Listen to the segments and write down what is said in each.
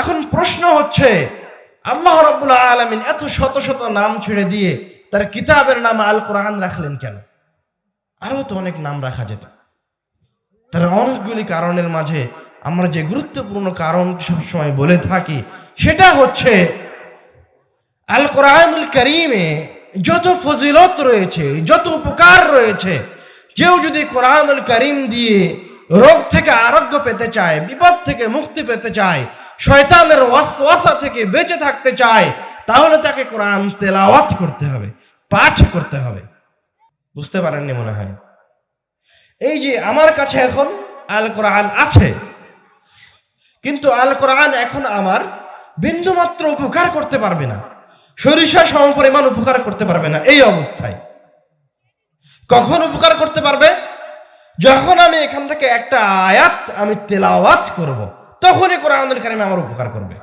এখন প্রশ্ন হচ্ছে, আল্লাহ রব্বুল আলমিন এত শত শত নাম ছেড়ে দিয়ে তার কিতাবের নাম আল কোরআন রাখলেন কেন? আরও তো অনেক নাম রাখা যেত। তার অনেকগুলি কারণের মাঝে আমরা যে গুরুত্বপূর্ণ কারণ সবসময় বলে থাকি, সেটা হচ্ছে আল কোরআনুল করিমে যত ফজিলত রয়েছে, যত উপকার রয়েছে, কেউ যদি কোরআনুল করিম দিয়ে রোগ থেকে আরোগ্য পেতে চায়, বিপদ থেকে মুক্তি পেতে চায় শয়তানের ওয়াসওয়াসা থেকে বেঁচে থাকতে চায়, তাহলে তাকে কোরআন তেলাওয়াত করতে হবে, পাঠ করতে হবে। বুঝতে পারেননি মনে হয়? এই যে আমার কাছে এখন আল কোরআন আছে, কিন্তু আল কোরআন এখন আমার বিন্দুমাত্র উপকার করতে পারবে না, সরিষা সম পরিমাণ উপকার করতে পারবে না, এই অবস্থায়। কখন উপকার করতে পারবে? যখন আমি এখান থেকে একটা আয়াত আমি তেলাওয়াত করব। তখনই কোরআনুল কারিম আমার উপকার করবে।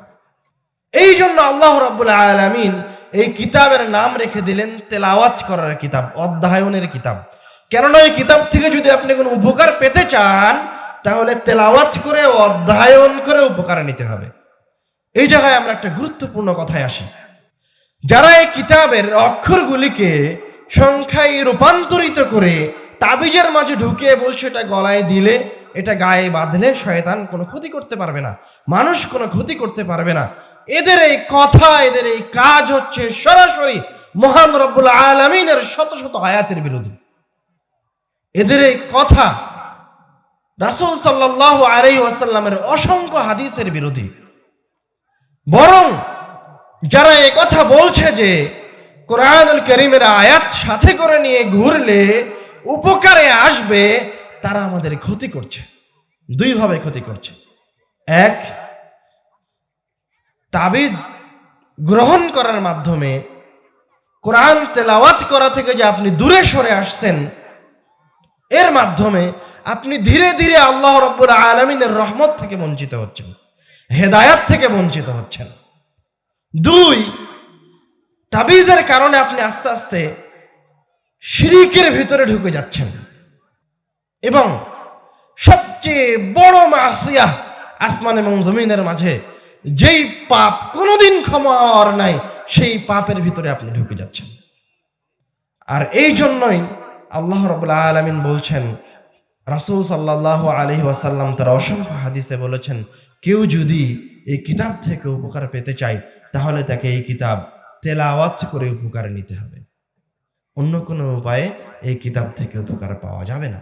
এই জন্য আল্লাহ রাব্বুল আলামিন এই কিতাবের নাম রেখে দিলেন তেলাওয়াত করার কিতাব, অধ্যয়নের কিতাব। কেননা এই কিতাব থেকে যদি আপনি কোনো উপকার পেতে চান, তাহলে তেলাওয়াত করে, অধ্যয়ন করে উপকার নিতে হবে। এই জায়গায় আমরা একটা গুরুত্বপূর্ণ কথায় আসি। যারা এই কিতাবের অক্ষরগুলিকে সংখ্যায় রূপান্তরিত করে তাবিজের মাঝে ঢুকিয়ে বলছে, এটা গলায় দিলে এটা গায়ে বাঁধলে শয়তান কোনো ক্ষতি করতে পারবে না, মানুষ কোনো ক্ষতি করতে পারবে না। এদের এই কথা, এদের এই কাজ হচ্ছে সরাসরি মহান রব্বুল আলমিনের শত শত আয়াতের বিরোধী এদের এই কথা রাসুল সাল্লাহ আলাই ওয়াসাল্লামের অসংখ্য হাদিসের বিরোধী বরং যারা এ কথা বলছে যে কোরআনুল করিমের আয়াত সাথে করে নিয়ে ঘুরলে, উপকারে আসবে তারা আমাদের ক্ষতি করছে। দুইভাবে ক্ষতি করছে। এক, তাবিজ গ্রহণ করার মাধ্যমে কোরআন তেলাওয়াত করা থেকে যে আপনি দূরে সরে আসছেন, এর মাধ্যমে আপনি ধীরে ধীরে আল্লাহ রব্বুর আলমিনের রহমত থেকে বঞ্চিত হচ্ছেন, হেদায়াত থেকে বঞ্চিত হচ্ছেন। দুই, তাবিজের কারণে আপনি আস্তে আস্তে শিরিকের ভিতরে ঢুকে যাচ্ছেন। এবং সবচেয়ে বড় মাসিয়া আসমান এবং জমিনের মাঝে যেই পাপ কোনোদিন ক্ষমা হওয়ার নাই, সেই পাপের ভিতরে আপনি ঢুকে যাচ্ছেন। আর এই জন্যই আল্লাহ রবুল্লা আলমিন বলছেন, রাসুল সাল্লাহ আলহি ওয়াসাল্লাম তার অসংখ্য হাদিসে বলেছেন, কেউ যদি এই কিতাব থেকে উপকার পেতে চায়, তাহলে তাকে এই কিতাব তেলাওয়াত করে উপকার নিতে হবে। অন্য কোনো উপায়ে এই কিতাব থেকে উপকার পাওয়া যাবে না।